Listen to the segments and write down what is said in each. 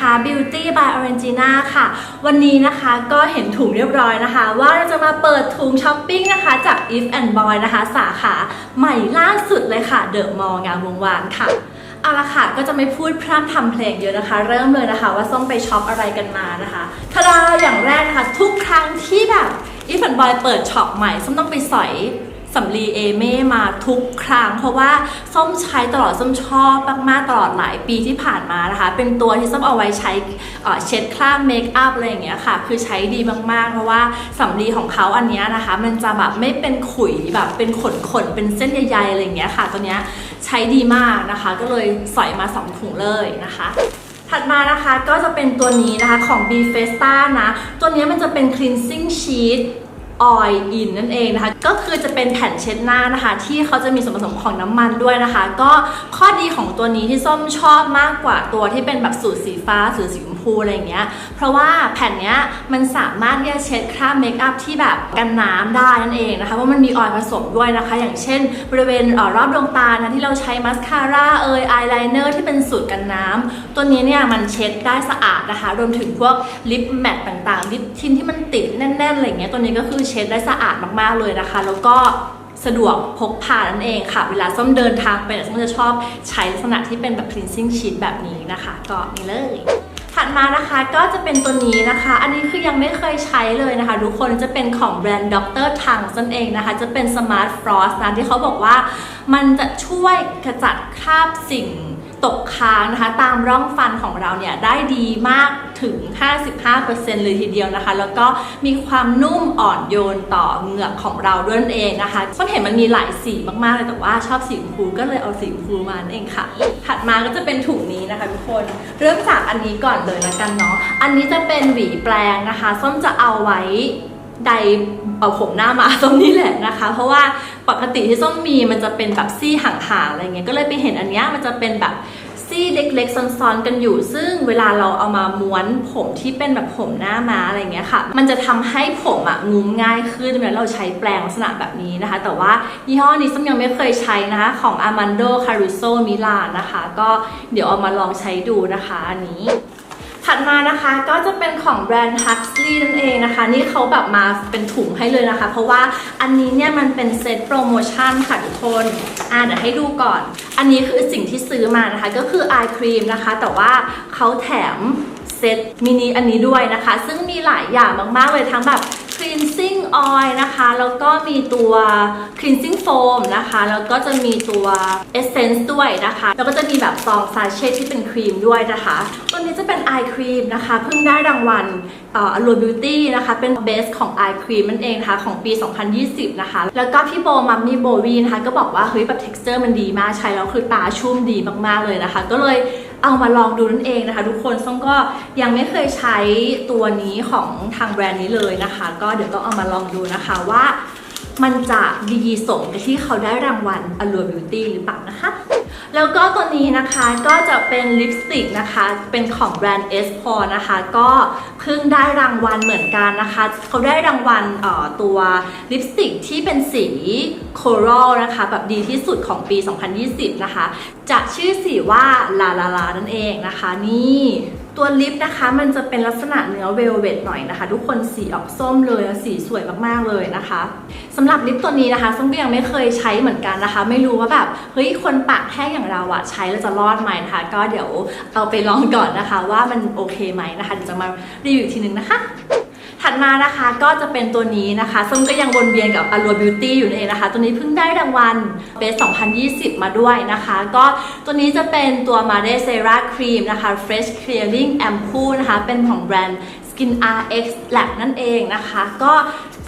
นะคะ Beauty by Orangina ค่ะ วันนี้นะคะก็เห็นถุงเรียบร้อยนะคะ ว่าเราจะมาเปิดถุงช้อปปิ้งนะคะจาก If and Boy นะคะ สาขาใหม่ล่าสุดเลยค่ะ เดอะมองามวงวานค่ะเอาละค่ะ ก็จะไม่พูดพร่ำทำเพลงเยอะนะคะ เริ่มเลยนะคะ ว่าส้มไปช็อปอะไรกันมานะคะทาดาอย่างแรกนะคะ ทุกครั้งที่แบบอีฟันบอยเปิดช็อปใหม่ส้มต้องไปสอย สำลีเอเม่มาทุกครั้ง เพราะว่าส้มใช้ตลอดส้มชอบมากๆตลอดหลายปีที่ผ่านมานะคะ เป็นตัวที่ส้มเอาไว้ใช้เช็ดคราบเมคอัพอะไรอย่างเงี้ยค่ะ คือใช้ดีมากๆ เพราะว่าสำลีของเขาอันเนี้ยนะคะ มันจะแบบไม่เป็นขุยแบบเป็นขนๆเป็นเส้นใยๆอะไรอย่างเงี้ยค่ะ ตัวเนี้ยใช้ดีมากนะคะ ก็เลยใสอยมาสองถุงเลยนะคะถัดมานะคะก็จะเป็นตัวนี้นะคะของ b f e s t a นะ ตัวนี้มันจะเป็น cleansing sheet oil in นั่นเองนะคะ ก็คือจะเป็นแผ่นเช็ดหน้านะคะ ที่เขาจะมีส่วนผสมของน้ำมันด้วยนะคะ ก็ข้อดีของตัวนี้ที่ส้มชอบมากกว่าตัวที่เป็นแบบสูตรสีฟ้าสูตรสี พูอะไรอย่างเงี้ย เพราะว่าแผ่นเนี้ยมันสามารถที่จะเช็ดคราบเมคอัพที่แบบกันน้ำได้นั่นเองนะคะเพราะมันมีออยล์ผสมด้วยนะคะ อย่างเช่น บริเวณรอบดวงตานะที่เราใช้มัสคาร่าเอยอายไลเนอร์ที่เป็นสูตรกันน้ำตัวนี้เนี่ยมันเช็ดได้สะอาดนะคะ รวมถึงพวกลิปแมตต่างๆลิปทินที่มันติดแน่นๆอะไรเงี้ยตัวนี้ก็คือเช็ดได้สะอาดมากๆเลยนะคะ แล้วก็สะดวกพกพานั่นเองค่ะ เวลาส้มเดินทางไปเนี่ยส้มจะชอบใช้ลักษณะที่เป็นแบบ cleansing sheet แบบนี้นะคะ ก็นี่เลย ถัดมานะคะก็จะเป็นตัวนี้นะคะ อันนี้คือยังไม่เคยใช้เลยนะคะ ทุกคนจะเป็นของแบรนด์ Dr. Tang นั่นเองนะคะ จะเป็นสมาร์ทฟรอสนะที่เขาบอกว่ามันจะช่วยขจัดคราบสิ่ง ตกค้างนะคะ ตามร่องฟันของเราเนี่ยได้ดีมากถึง 55%เลยทีเดียวนะคะ แล้วก็มีความนุ่มอ่อนโยนต่อเหงือกของเราด้วยนั่นเองนะคะส้มเห็นมันมีหลายสีมากๆเลยแต่ว่าชอบสีชมพูก็เลยเอาสีชมพูมานั่นเองค่ะ ถัดมาก็จะเป็นถุงนี้นะคะทุกคนเริ่มจากอันนี้ก่อนเลยละกันเนาะอันนี้จะเป็นหวีแปลงนะคะ ส้มจะเอาไว้ ใดเอาผมหน้ามาส้มนี่แหละนะคะ เพราะว่าปกติที่ส้มมีมันจะเป็นแบบซี่ห่างๆอะไรเงี้ยก็เลยไปเห็นอันเนี้ยมันจะเป็นแบบซี่เล็กๆซ้อนๆกันอยู่ ซึ่งเวลาเราเอามาม้วนผมที่เป็นแบบผมหน้าม้าอะไรเงี้ยค่ะ มันจะทำให้ผมอะงุ้มง่ายขึ้นเวลาเราใช้แปลงลักษณะแบบนี้นะคะ แต่ว่ายี่ห้อนี้ส้มยังไม่เคยใช้นะคะ ของ Armando Caruso Milan นะคะ ก็เดี๋ยวเอามาลองใช้ดูนะคะอันนี้ ถัดมานะคะก็จะเป็นของแบรนด์ Huxley นั่นเองนะคะ นี่เขาแบบมาเป็นถุงให้เลยนะคะ เพราะว่าอันนี้เนี่ยมันเป็นเซตโปรโมชั่นค่ะทุกคนอ่าเดี๋ยวให้ดูก่อน อันนี้คือสิ่งที่ซื้อมานะคะ ก็คืออายครีมนะคะ แต่ว่าเขาแถมเซตมินิอันนี้ด้วยนะคะ ซึ่งมีหลายอย่างมากๆเลยทั้งแบบ cleansing oil นะคะ แล้วก็มีตัว cleansing foam นะคะ แล้วก็จะมีตัว essence ด้วยนะคะ แล้วก็จะมีแบบซองซาเช่ที่เป็นครีมด้วยนะคะ ตัวนี้จะเป็น eye cream นะคะ เพิ่งได้รางวัลอ่อ Allure Beauty นะคะ เป็น best ของ eye cream นั่นเองนะคะ ของปี 2020 นะคะ แล้วก็พี่โบมัมมี่โบวีนะคะ ก็บอกว่า เฮ้ยแบบ texture มันดีมาก ใช้แล้วคือตาชุ่มดีมากๆเลยนะคะ ก็เลย เอามาลองดูนั่นเองนะคะทุกคนส้มก็ยังไม่เคยใช้ตัวนี้ของทางแบรนด์นี้เลยนะคะ ก็เดี๋ยวต้องเอามาลองดูนะคะว่า มันจะดีสมกับที่เขาได้รางวัล Allure Beauty หรือเปล่านะคะ แล้วก็ตัวนี้นะคะก็จะเป็นลิปสติกนะคะ เป็นของแบรนด์ s p o r นะคะ ก็เพิ่งได้รางวัลเหมือนกันนะคะ เขาได้รางวัลตัวลิปสติกที่เป็นสีโครัลนะคะ แบบดีที่สุดของปี 2020 นะคะ จะชื่อสีว่าลาลาลานั่นเองนะคะ นี่ ตัวลิปนะคะ มันจะเป็นลักษณะเนื้อเวลเวตหน่อยนะคะ ทุกคนสีออกส้มเลยสีสวยมากๆเลยนะคะสำหรับลิปตัวนี้นะคะส้มก็ยังไม่เคยใช้เหมือนกันนะคะ ไม่รู้ว่าแบบเฮ้ยคนปากแห้งอย่างเราอะใช้แล้วจะรอดไหมนะคะ ก็เดี๋ยวเอาไปลองก่อนนะคะ ว่ามันโอเคไหมนะคะเดี๋ยวจะมารีวิวอีกทีนึงนะคะ ถัดมานะคะก็จะเป็นตัวนี้นะคะส้มก็ยังวนเวียนกับ Allure Beauty อยู่นั่นเองนะคะ ตัวนี้เพิ่งได้รางวัลเบส2020 มาด้วยนะคะ ก็ตัวนี้จะเป็นตัว Mare Cera Cream นะคะ Fresh Clearing Ampoule นะคะ เป็นของแบรนด์ Skin RX Lab นั่นเองนะคะ ก็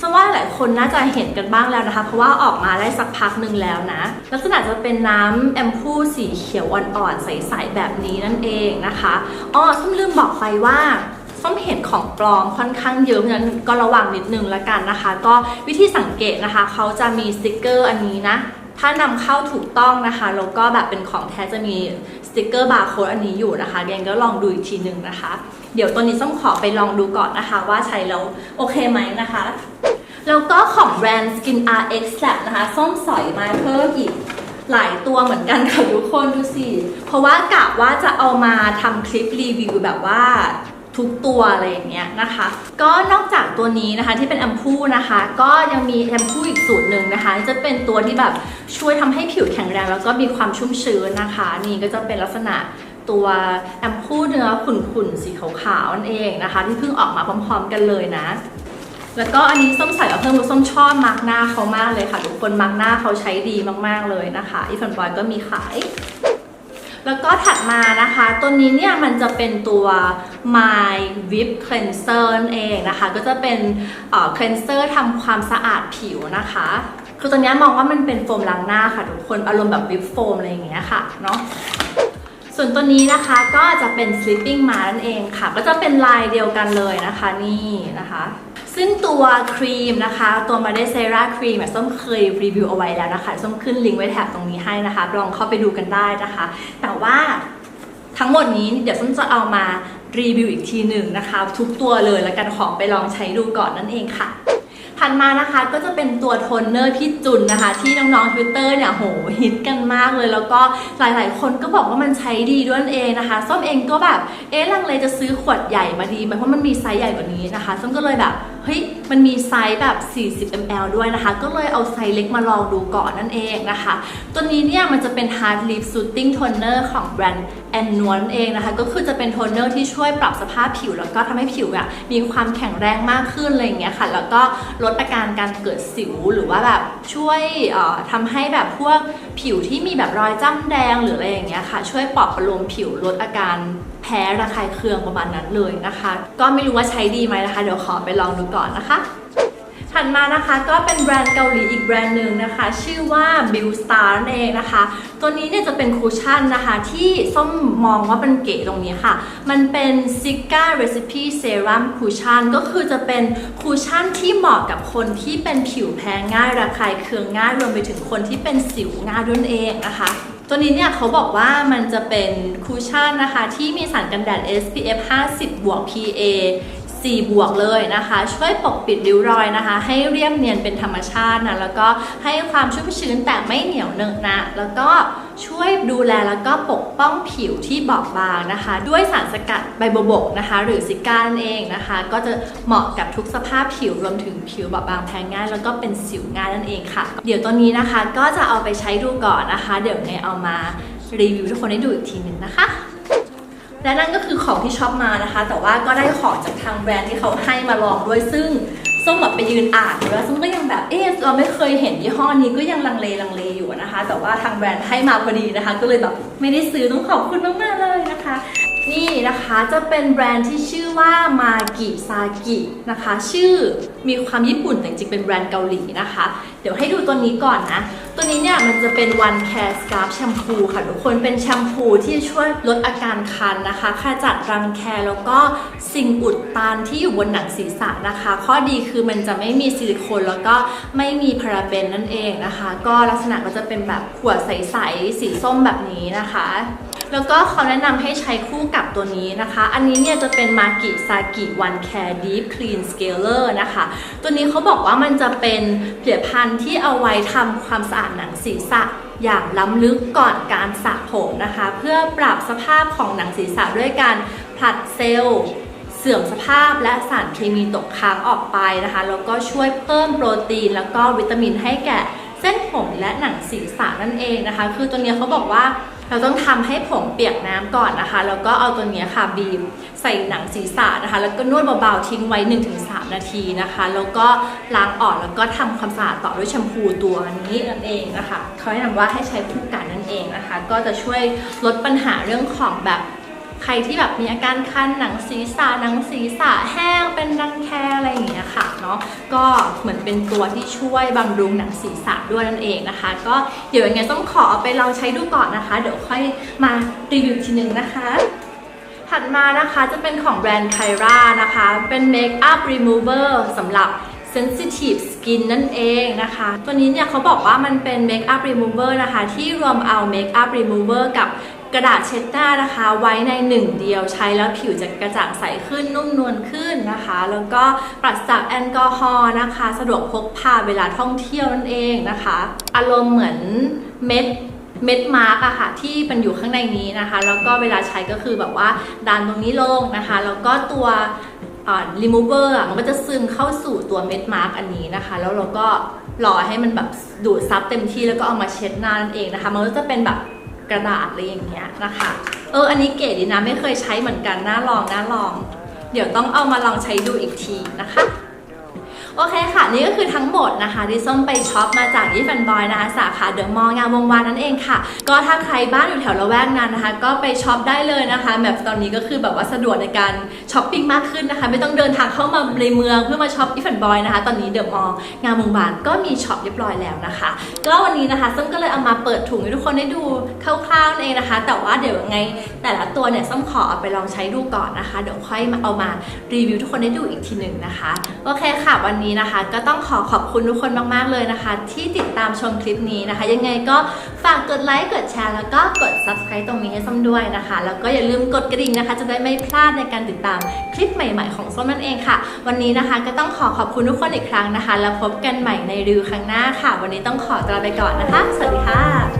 สว่าหลายคนน่าจะเห็นกันบ้างแล้วนะคะ เพราะว่าออกมาได้สักพักหนึ่งแล้วนะ ลักษณะจะเป็นน้ำแอมพูสีเขียวอ่อนๆใสๆแบบนี้นั่นเองนะคะอ๋อส้มลืมบอกไปว่า ส้มเห็นของปลอมค่อนข้างเยอะเพราะฉะนั้นก็ระวังนิดนึงละกันนะคะ ก็วิธีสังเกตนะคะเขาจะมีสติกเกอร์อันนี้นะ ถ้านำเข้าถูกต้องนะคะแล้วก็แบบเป็นของแท้จะมีสติกเกอร์บาร์โค้ดอันนี้อยู่นะคะเดนก็ลองดูอีกทีนึงนะคะ เดี๋ยวตัวนี้ส้มขอไปลองดูก่อนนะคะ ว่าใช้แล้วโอเคไหมนะคะ แล้วก็ของแบรนด์ Skin RX Lab นะคะส้มสอยมาเพิ่มอีกหลายตัวเหมือนกันค่ะทุกคนดูสิ เพราะว่ากะว่าจะเอามาทำคลิปรีวิวแบบว่า ทุกตัวอะไรอย่างเงี้ยนะคะ ก็นอกจากตัวนี้นะคะที่เป็นแอมพูนะคะ ก็ยังมีแอมพูอีกสูตรหนึ่งนะคะ จะเป็นตัวที่แบบช่วยทำให้ผิวแข็งแรง แล้วก็มีความชุ่มชื้นนะคะ นี่ก็จะเป็นลักษณะตัวแอมพูเนื้อขุ่นๆสีขาวๆนั่นเองนะคะ ที่เพิ่งออกมาพร้อมๆกันเลยนะ แล้วก็อันนี้ส้มใส่เอาเพิ่มส้มชอบมาร์กหน้าเขามากเลยค่ะทุกคนมาร์กหน้าเขาใช้ดีมากๆเลยนะคะอีฟันบอยก็มีขาย แล้วก็ถัดมานะคะ ตัวนี้เนี่ยมันจะเป็นตัว My Whip Cleanser นั่นเองนะคะ ก็จะเป็นเอ่อ cleanser ทำความสะอาดผิวนะคะคือตัวนี้มองว่ามันเป็นโฟมล้างหน้าค่ะทุกคนอารมณ์แบบวิปโฟมอะไรอย่างเงี้ยค่ะเนาะส่วนตัวนี้นะคะก็จะเป็น sleeping mask นั่นเองค่ะ ก็จะเป็นลายเดียวกันเลยนะคะนี่นะคะ ซึ่งตัวครีมนะคะ ตัว m a d e s e r a ครีมส้มเคยรีวิวเอาไว้แล้วนะคะ ส้มขึ้นลิงก์ไว้แถบตรงนี้ให้นะคะ ลองเข้าไปดูกันได้นะคะ แต่ว่าทั้งหมดนี้เดี๋ยวส้มจะเอามารีวิวอีกทีหนึ่งนะคะ ทุกตัวเลยแล้วกันขอไปลองใช้ดูก่อนนั่นเองค่ะถัดมานะคะก็จะเป็นตัวโทนเนอร์พี่จุนนะคะ ที่น้องๆ Twitter เนี่ยโหฮิตกันมากเลย แล้วก็หลายๆ คนก็บอกว่ามันใช้ดีด้วยเองนะคะ ส้มเองก็แบบ เอ๊ะลังเลจะซื้อขวดใหญ่มาดีไหมเพราะมันมีไซส์ใหญ่กว่านี้นะคะ ส้มก็เลยแบบเฮ้ยมันมีไซส์แบบ 40 ml ด้วยนะคะ ก็เลยเอาไซส์เล็กมาลองดูก่อนนั่นเองนะคะ ตัวนี้เนี่ยมันจะเป็น Hard Lip Soothing Toner ของแบรนด์แอนนวลเองนะคะ ก็คือจะเป็นโทนเนอร์ที่ช่วยปรับสภาพผิว แล้วก็ทำให้ผิวอะมีความแข็งแรงมากขึ้นอะไรอย่างเงี้ยค่ะ แล้วก็ลดอาการการเกิดสิวหรือว่าแบบช่วยเอ่อทำให้แบบพวกผิวที่มีแบบรอยจ้ำแดงหรืออะไรอย่างเงี้ยค่ะ ช่วยปลอบประโลมผิวลดอาการแพ้ระคายเคืองประมาณนั้นเลยนะคะ ก็ไม่รู้ว่าใช้ดีไหมนะคะ เดี๋ยวขอไปลองดูก่อนนะคะ ถัดมานะคะก็เป็นแบรนด์เกาหลีอีกแบรนด์หนึ่งนะคะ ชื่อว่า Bill Star นั่นเองนะคะ ตัวนี้เนี่ยจะเป็นคูชั่นนะคะ ที่ส้มมองว่าเป็นเก๋ตรงนี้ค่ะ มันเป็น Sika Recipe Serum Cushion ก็คือจะเป็นคูชั่นที่เหมาะกับคนที่เป็นผิวแพ้ง่ายระคายเคืองง่ายรวมไปถึงคนที่เป็นสิวง่ายด้วยเองนะคะตัวนี้เนี่ยเขาบอกว่ามันจะเป็นคูชั่นนะคะ ที่มีสารกันแดด SPF 50 บวก PA 4 บวกเลยนะคะ ช่วยปกปิดริ้วรอยนะคะ ให้เรียบเนียนเป็นธรรมชาตินะแล้วก็ให้ความชุ่มชื้นแต่ไม่เหนียวเนอะนะ แล้วก็ช่วยดูแลแล้วก็ปกป้องผิวที่บอบบางนะคะ ด้วยสารสกัดใบโบบกนะคะ หรือซิก้านั่นเองนะคะ ก็จะเหมาะกับทุกสภาพผิวรวมถึงผิวบอบบางแพ้ง่าย แล้วก็เป็นสิวง่ายนั่นเองค่ะ เดี๋ยวตัวนี้นะคะก็จะเอาไปใช้ดูก่อนนะคะ เดี๋ยวเนยเอามารีวิวทุกคนให้ดูอีกทีหนึ่งนะคะ และนั่นก็คือของที่ช็อปมานะคะ แต่ว่าก็ได้ของจากทางแบรนด์ที่เขาให้มาลองด้วยซึ่งส้มแบบไปยืนอ่านดูแล้วส้มก็ยังแบบเอ๊ะเราไม่เคยเห็นยี่ห้อนี้ก็ยังลังเลลังเลอยู่นะคะ แต่ว่าทางแบรนด์ให้มาพอดีนะคะ ก็เลยแบบไม่ได้ซื้อต้องขอบคุณมากๆเลยนะคะ นี่นะคะจะเป็นแบรนด์ที่ชื่อว่ามากิซากินะคะ ชื่อมีความญี่ปุ่นแต่จริงเป็นแบรนด์เกาหลีนะคะ เดี๋ยวให้ดูตัวนี้ก่อนนะ ตัวนี้เนี่ยมันจะเป็น One Care Scarf Shampoo ค่ะทุกคนเป็นแชมพูที่ช่วยลดอาการคันนะคะขจัดรังแคแล้วก็สิ่งอุดตันที่อยู่บนหนังศีรษะนะคะ ข้อดีคือมันจะไม่มีซิลิโคนแล้วก็ไม่มีพาราเบนนั่นเองนะคะ ก็ลักษณะก็จะเป็นแบบขวดใสๆสีส้มแบบนี้นะคะ แล้วก็เขาแนะนำให้ใช้คู่กับตัวนี้นะคะ อันนี้เนี่ยจะเป็นมากิซากิวันแคร์ดีฟคลีนสเกลเลอร์นะคะ ตัวนี้เขาบอกว่ามันจะเป็นผลิตภัณฑ์ที่เอาไว้ทำความสะอาดหนังศีรษะอย่างล้ำลึกก่อนการสระผมนะคะ เพื่อปรับสภาพของหนังศีรษะด้วยการผลัดเซลล์เสื่อมสภาพและสารเคมีตกค้างออกไปนะคะ แล้วก็ช่วยเพิ่มโปรตีน แล้วก็วิตามินให้แก่เส้นผมและหนังศีรษะนั่นเองนะคะ คือตัวนี้เขาบอกว่า เราต้องทำให้ผมเปียกน้ำก่อนนะคะ แล้วก็เอาตัวเนี้ยค่ะบีบใส่หนังศีรษะนะคะ แล้วก็นวดเบาๆทิ้งไว้ 1-3 นาทีนะคะ แล้วก็ล้างออกแล้วก็ทำความสะอาดต่อด้วยแชมพูตัวนี้นั่นเองนะคะเขาแนะนำว่าให้ใช้คู่กันนั่นเองนะคะ ก็จะช่วยลดปัญหาเรื่องของแบบ ใครที่แบบมีอาการคันหนังศีรษะหนังศีรษะแห้งเป็นรังแคอะไรอย่างเงี้ยค่ะเนาะก็เหมือนเป็นตัวที่ช่วยบำรุงหนังศีรษะด้วยนั่นเองนะคะ ก็เดี๋ยวยังไงต้องขอเอาไปลองใช้ดูก่อนนะคะ เดี๋ยวค่อยมารีวิวทีนึงนะคะถัดมานะคะจะเป็นของแบรนด์ไคร่านะคะ เป็นเมคอัพรีมูเวอร์สำหรับ Sensitive Skin นั่นเองนะคะ ตัวนี้เนี่ยเขาบอกว่ามันเป็นเมคอัพรีมูเวอร์นะคะ ที่รวมเอาเมคอัพรีมูเวอร์กับ กระดาษเช็ดหน้านะคะ ไว้ในหนึ่งเดียวใช้แล้วผิวจะกระจ่างใสขึ้นนุ่มนวลขึ้นนะคะ แล้วก็ปราศจากแอลกอฮอล์นะคะ สะดวกพกพาเวลาท่องเที่ยวนั่นเองนะคะ อารมณ์เหมือนเม็ดเม็ดมาร์กอะค่ะที่มันอยู่ข้างในนี้นะคะ แล้วก็เวลาใช้ก็คือแบบว่าดันตรงนี้ลงนะคะ แล้วก็ตัวอ่า remover อะมันก็จะซึมเข้าสู่ตัวเม็ดมาร์กอันนี้นะคะ แล้วเราก็รอให้มันแบบดูดซับเต็มที่แล้วก็เอามาเช็ดหน้านั่นเองนะคะ มันก็จะเป็นแบบ กระดาษอะไรอย่างเงี้ยนะคะ เอออันนี้เก๋ดีนะไม่เคยใช้เหมือนกันน่าลองน่าลอง เดี๋ยวต้องเอามาลองใช้ดูอีกทีนะคะ โอเคค่ะ นี่ก็คือทั้งหมดนะคะที่ส้มไปช็อปมาจากยี่ฟันบอยนะคะ สาขาเดอะมอลล์งามวงวานนั่นเองค่ะ ก็ถ้าใครบ้านอยู่แถวละแวกนั้นนะคะ ก็ไปช็อปได้เลยนะคะแบบตอนนี้ก็คือแบบว่าสะดวกในการช้อปปิ้งมากขึ้นนะคะ ไม่ต้องเดินทางเข้ามาในเมืองเพื่อมาช็อปยี่ฟันบอยนะคะ ตอนนี้เดอะมอลล์งามวงวานก็มีช็อปเรียบร้อยแล้วนะคะ ก็วันนี้นะคะส้มก็เลยเอามาเปิดถุงให้ทุกคนได้ดูคร่าวๆนั่นเองนะคะ แต่ว่าเดี๋ยวยังไงแต่ละตัวเนี่ยส้มขอเอาไปลองใช้ดูก่อนนะคะ เดี๋ยวค่อยมาเอามารีวิวทุกคนได้ดูอีกทีหนึ่งนะคะโอเคค่ะวันนี้นะคะ ก็ต้องขอขอบคุณทุกคนมากๆเลยนะคะ ที่ติดตามชมคลิปนี้นะคะ ยังไงก็ฝากกดไลค์กดแชร์แล้วก็กด subscribe ตรงนี้ให้ส้มด้วยนะคะ แล้วก็อย่าลืมกดกระดิ่งนะคะ จะได้ไม่พลาดในการติดตามคลิปใหม่ ๆ ของส้มนั่นเองค่ะ วันนี้นะคะก็ต้องขอขอบคุณทุกคนอีกครั้งนะคะ แล้วพบกันใหม่ในรีวิวครั้งหน้าค่ะ วันนี้ต้องขอตลาไปก่อนนะคะ สวัสดีค่ะ